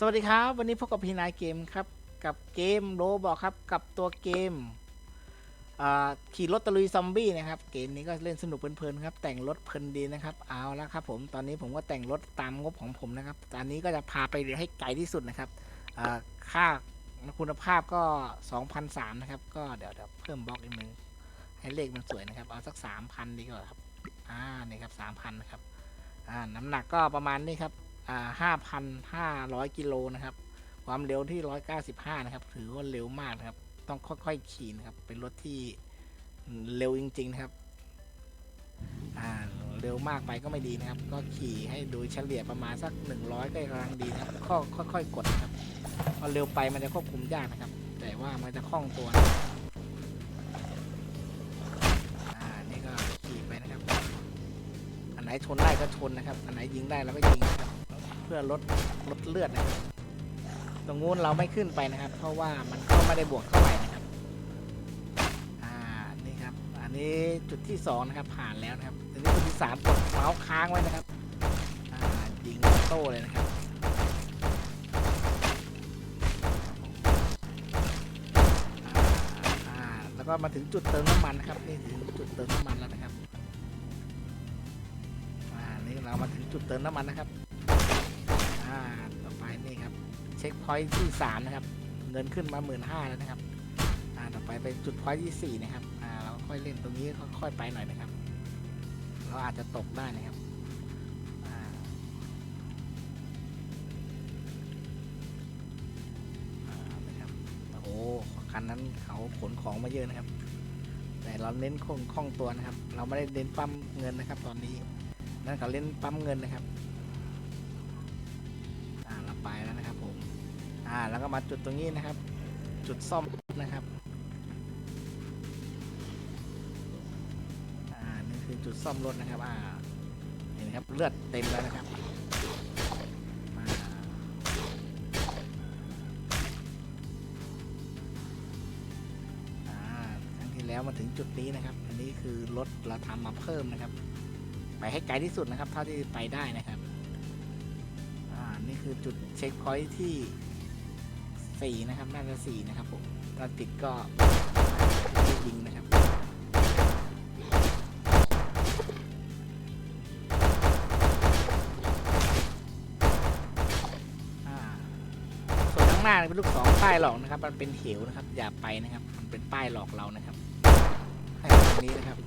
สวัสดีครับ วันนี้พบกับพีนายเกมครับ กับเกมโรบอกครับ กับตัวเกมขี่รถตะลุยซอมบี้นะครับ เกมนี้ก็เล่นสนุกเพลินๆครับ แต่งรถเพลินดีนะครับ เอาละครับ ผมตอนนี้ผมก็แต่งรถตามงบของผมนะครับตอนนี้ก็จะพาไปให้ไกลที่สุดนะครับค่าคุณภาพก็2,003นะครับ ก็เดี๋ยวเดี๋ยวเพิ่มบล็อกอีกหนึ่งให้เลขมันสวยนะครับ เอาสัก3,000ดีกว่าครับ อ่า นี่ครับ3,000นะครับ อ่า น้ำหนักก็ประมาณนี้ครับ ห้าพันห้าร้อยกิโลนะครับ ความเร็วที่ร้อยเก้าสิบห้านะครับ ถือว่าเร็วมากนะครับ ต้องค่อยๆขี่นะครับ เป็นรถที่เร็วจริง ๆ นะครับอ่าเร็วมากไปก็ไม่ดีนะครับ ก็ขี่ให้โดยเฉลี่ยประมาณสักหนึ่งร้อยก็กำลังดีนะครับค่อยๆกดนะครับพอเร็วไปมันจะควบคุมยากนะครับ แต่ว่ามันจะคล่องตัวนะครับอ่านี่ก็ขี่ไปนะครับอันไหนชนได้ก็ชนนะครับ อันไหนยิงได้เราก็ยิงนะครับ เพื่อลดลดเลือดนะครับ ตรงนู้นเราไม่ขึ้นไปนะครับ เพราะว่ามันก็ไม่ได้บวกเท่าไหร่นะครับ อ่า นี่ครับ อันนี้จุดที่สองนะครับผ่านแล้วนะครับอันนี้จุดที่สามกดเมาส์ค้างไว้นะครับ อ่ายิงโต้เลยนะครับอ่าแล้วก็มาถึงจุดเติมน้ำมันนะครับนี่ถึงจุดเติมน้ำมันแล้วนะครับอ่านี่เรามาถึงจุดเติมน้ำมันนะครับ อ่าต่อไปนี่ครับ เช็คพอยท์ที่สามนะครับ เงินขึ้นมาหมื่นห้าแล้วนะครับ อ่า ต่อไปเป็นจุดพอยท์ที่สี่นะครับ อ่า เราค่อยเล่นตรงนี้ค่อยๆไปหน่อยนะครับ เราอาจจะตกได้นะครับอ่าอะครับโอ้คันนั้นเขาขนของมาเยอะนะครับ แต่เราเน้นคงคล่องตัวนะครับ เราไม่ได้เน้นปั๊มเงินนะครับ ตอนนี้นั่นเขาเล่นปั๊มเงินนะครับ อ่าแล้วก็มาจุดตรงนี้นะครับ จุดซ่อมนะครับอ่านี่คือจุดซ่อมรถนะครับอ่าเห็นไหมครับเลือดเต็มแล้วนะครับมาอ่าครั้งที่แล้วมาถึงจุดนี้นะครับ อันนี้คือรถเราทำมาเพิ่มนะครับ ไปให้ไกลที่สุดนะครับ เท่าที่ไปได้นะครับ อ่า นี่คือจุดเช็คพอยท์ที่ สี่นะครับน่าจะสี่นะครับผมถ้าติดก็ยิงนะครับส่วนข้างหน้าเป็นลูกศรป้ายหลอกนะครับ มันเป็นเหวนะครับ อย่าไปนะครับ มันเป็นป้ายหลอกเรานะครับให้ตรงนี้นะครับ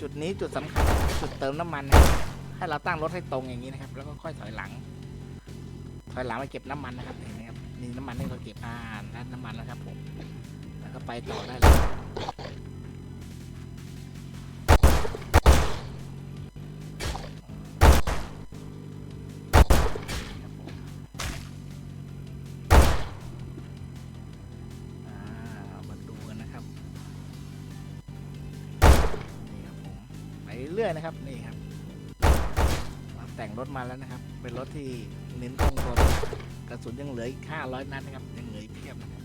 จุดนี้จุดสำคัญจุดเติมน้ำมันนะให้เราตั้งรถให้ตรงอย่างนี้นะครับ แล้วก็ค่อยถอยหลัง ถอยหลังมาเก็บน้ำมันนะครับเห็นไหมครับนี่น้ำมันที่เราเก็บอ่านั่นน้ำมันแล้วครับผม แล้วก็ไปต่อได้เลยอ่ามาดูกันนะครับนี่ครับผมไปเรื่อยนะครับนี่ครับเราแต่งรถมาแล้วนะครับ เป็นรถที่ เน้นคงทนกระสุนยังเหลืออีก500นัดนะครับ ยังเหลือเพียบนะครับ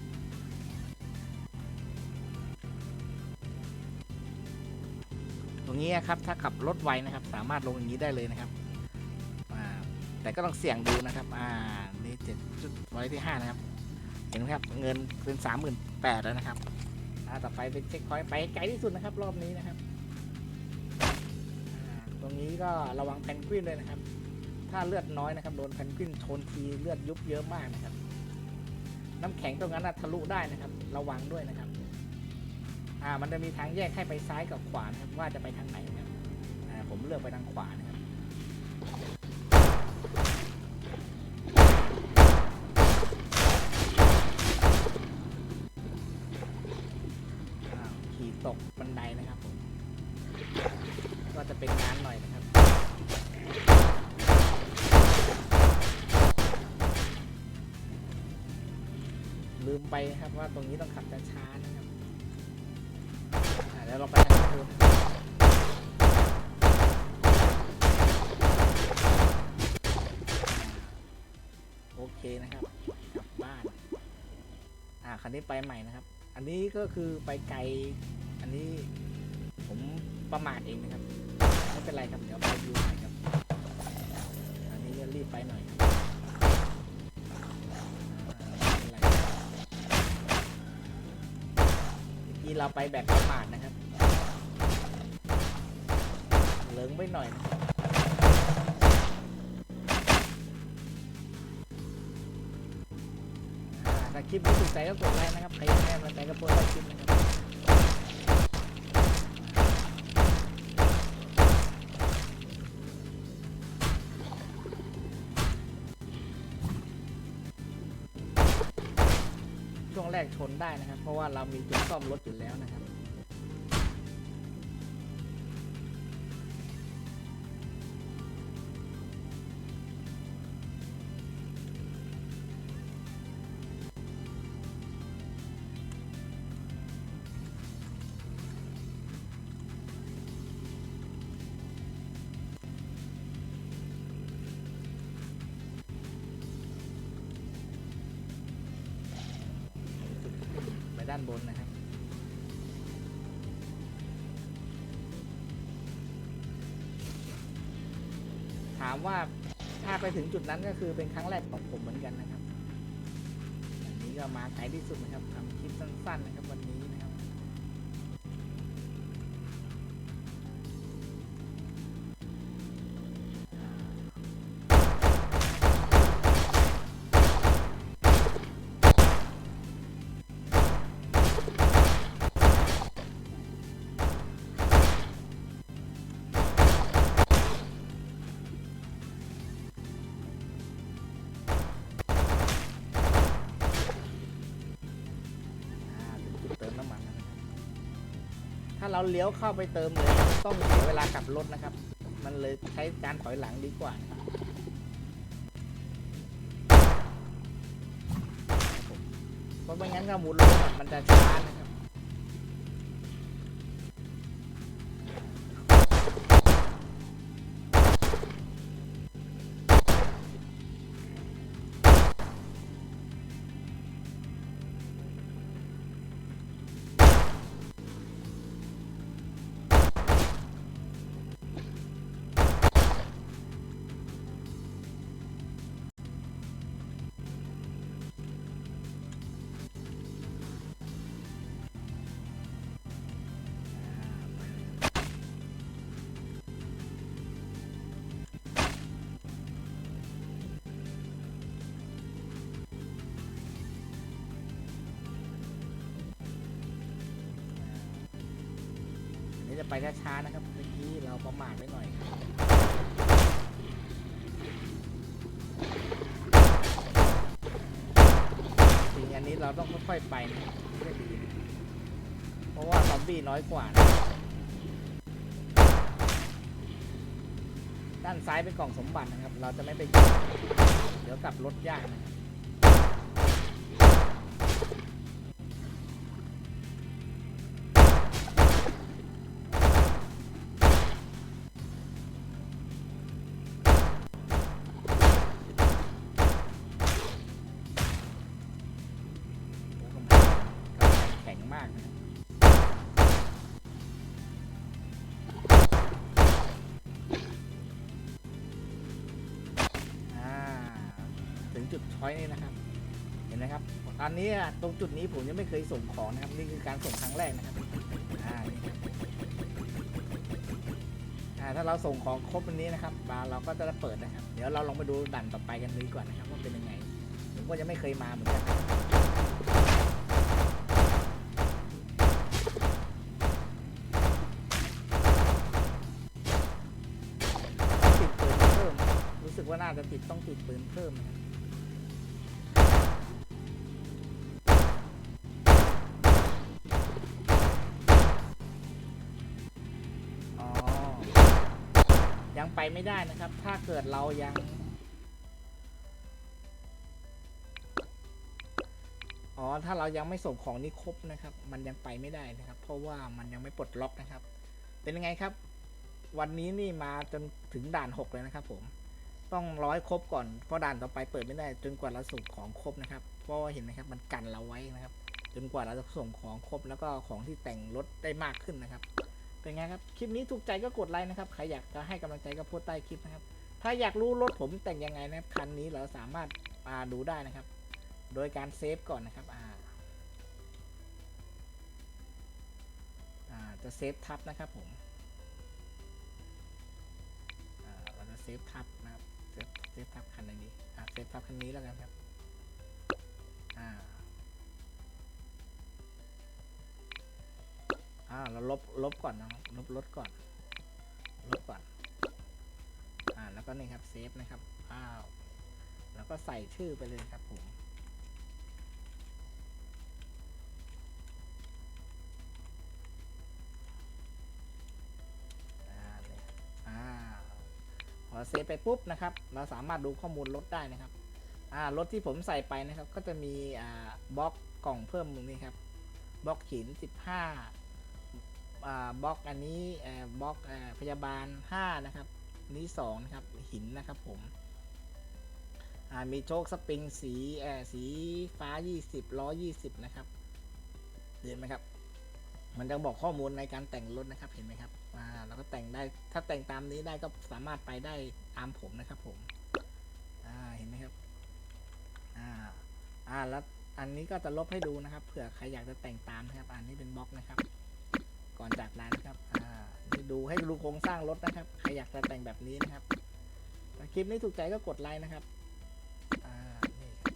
ตรงนี้ครับถ้าขับรถไวนะครับ สามารถลงอย่างนี้ได้เลยนะครับแต่ก็ต้องเสี่ยงดูนะครับ อ่า นี่เจ็ดจุดไว้ที่ห้านะครับ เห็นไหมครับ เงินเป็นสามหมื่นแปดแล้วนะครับอ่าต่อไปเป็นเช็คพอยต์ไปไกลที่สุดนะครับ รอบนี้นะครับ ตรงนี้ก็ระวังแพนกวินด้วยนะครับ ถ้าเลือดน้อยนะครับโดนแพนกวินชนทีเลือดยุบเยอะมากนะครับ น้ำแข็งตรงนั้นทะลุได้นะครับ ระวังด้วยนะครับ อ่ามันจะมีทางแยกให้ไปซ้ายกับขวานะครับว่าจะไปทางไหนนะครับอ่าผมเลือกไปทางขวานะครับ ไปนะครับว่าตรงนี้ต้องขับช้าๆนะครับเดี๋ยวเราไปทางนู้นโอเคนะครับกลับบ้าน อ่าคันนี้ไปใหม่นะครับ อันนี้ก็คือไปไกล อันนี้ผมประมาทเองนะครับ ไม่เป็นไรครับ เดี๋ยวไปดูใหม่ครับ ที่เราไปแบบประมาทนะครับ เลิงไปหน่อยนะถ้าคลิปนี้ถูกใจก็กดไลค์นะครับ ใครอยากให้กำลังใจก็โพสต์คลิปนะครับ กชนได้นะครับ เพราะว่าเรามีจุดซ่อมรถอยู่แล้วนะครับามว่าถ้าไปถึงจุดนั้นก็คือเป็นครั้งแรกของผมเหมือนกันนะครับวันนี้ก็มาไกลที่สุดนะครับทำคลิปสั้นๆนะครับวันนี้ ถ้าเราเลี้ยวเข้าไปเติมเลยต้องเสียเวลากลับรถนะครับ มันเลยใช้การถอยหลังดีกว่าเพราะไม่งั้นก็หมุนรถมันจะช้านะครับ จะไปช้าๆนะครับเมื่อกี้เราประมาทไปหน่อยครับจริงอันนี้เราต้องค่อยๆไปนะครับจะดีนะเพราะว่าซอมบี้น้อยกว่านะด้านซ้ายเป็นกล่องสมบัตินะครับ เราจะไม่ไปเก็บเดี๋ยวกลับรถยากนะครับ จุดช้อยนี่นะครับ เห็นไหมครับตอนนี้ตรงจุดนี้ผมยังไม่เคยส่งของนะครับ นี่คือการส่งครั้งแรกนะครับถ้าเราส่งของครบวันนี้นะครับบาร์เราก็จะเปิดนะครับ เดี๋ยวเราลองไปดูด่านต่อไปกันดีกว่านะครับว่าเป็นยังไง ผมก็ยังไม่เคยมาเหมือนกันติดปืนเพิ่ม รู้สึกว่าน่าจะติดต้องติดปืนเพิ่มนะครับ ไปไม่ได้นะครับ ถ้าเกิดเรายังอ๋อถ้าเรายังไม่ส่งของนี้ครบนะครับ มันยังไปไม่ได้นะครับ เพราะว่ามันยังไม่ปลดล็อกนะครับ เป็นยังไงครับ วันนี้นี่มาจนถึงด่านหกเลยนะครับผม ต้องร้อยครบก่อน เพราะด่านต่อไปเปิดไม่ได้ จนกว่าเราส่งของครบนะครับ เพราะว่าเห็นไหมครับ มันกันเราไว้นะครับ จนกว่าเราจะส่งของครบแล้วก็ของที่แต่งรถได้มากขึ้นนะครับ เป็นไงครับ คลิปนี้ถูกใจก็กดไลค์นะครับ ใครอยากจะให้กำลังใจก็โพสใต้คลิปนะครับ ถ้าอยากรู้รถผมแต่งยังไงนะครับคันนี้เราสามารถาดูได้นะครับ โดยการเซฟก่อนนะครับอ่าจะเซฟทับนะครับผมเราจะเซฟทับนะครับ เซฟเซฟทับคันไหนดีอ่าเซฟทับคันนี้แล้วกันครับ อ่าอ่าเรา ลบลบก่อนนะครับลบลดก่อนลบก่อนอ่าแล้วก็นี่ครับเซฟนะครับอ้าวแล้วก็ใส่ชื่อไปเลยครับผมพอเซฟไปปุ๊บนะครับ เราสามารถดูข้อมูลรถได้นะครับ อ่ารถที่ผมใส่ไปนะครับ ก็จะมีอ่าบล็อกกล่องเพิ่มตรงนี้ครับบล็อกหิน 15อ่า บล็อกอันนี้บล็อกอพยาบาล 5 นะครับ นี้2นะครับหินนะครับผมมีโชคสปริงสีสีฟ้า 20ล้อ20 นะครับเห็นไหมครับ มันจะบอกข้อมูลในการแต่งรถนะครับเห็นไหมครับเราก็แต่งได้ถ้าแต่งตามนี้ได้ก็สามารถไปได้ตามผมนะครับผมเห็นไหมครับอ่าอ่าแล้วอันนี้ก็จะลบให้ดูนะครับเผื่อใครอยากจะแต่งตามนะครับ อันนี้เป็นบล็อกนะครับ ก่อนจากร้านครับอ่าดูให้ดูโครงสร้างรถนะครับใครอยากจะแต่งแบบนี้นะครับถ้าคลิปนี้ถูกใจก็กดไลค์นะครับอ่านี่ครับ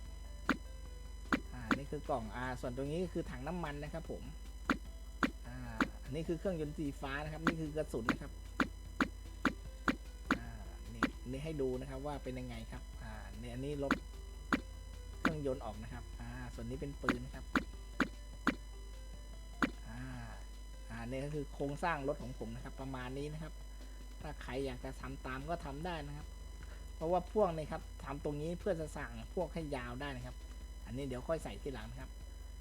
อ่านี่คือกล่องอ่าส่วนตรงนี้คือถังน้ำมันนะครับ ผมอ่าอันนี้คือเครื่องยนต์สีฟ้านะครับ นี่คือกระสุนนะครับอ่านี่นี่ให้ดูนะครับว่าเป็นยังไงครับอ่าเนี่ยอันนี้ลบเครื่องยนต์ออกนะครับอ่าส่วนนี้เป็นปืนนะครับ อ่านี่ยก็คือโครงสร้างรถของผมนะครับ ประมาณนี้นะครับ ถ้าใครอยากจะทำตามก็ทำได้นะครับ เพราะว่าพวกนี้ครับทำตรงนี้เพื่อจะสั่งพวกให้ยาวได้นะครับ อันนี้เดี๋ยวค่อยใส่ทีหลังนะครับ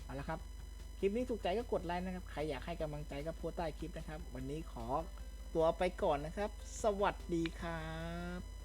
เอาละครับคลิปนี้ถูกใจก็กดไลค์นะครับ ใครอยากให้กำลังใจก็โพสใต้คลิปนะครับ วันนี้ขอตัวไปก่อนนะครับ สวัสดีครับ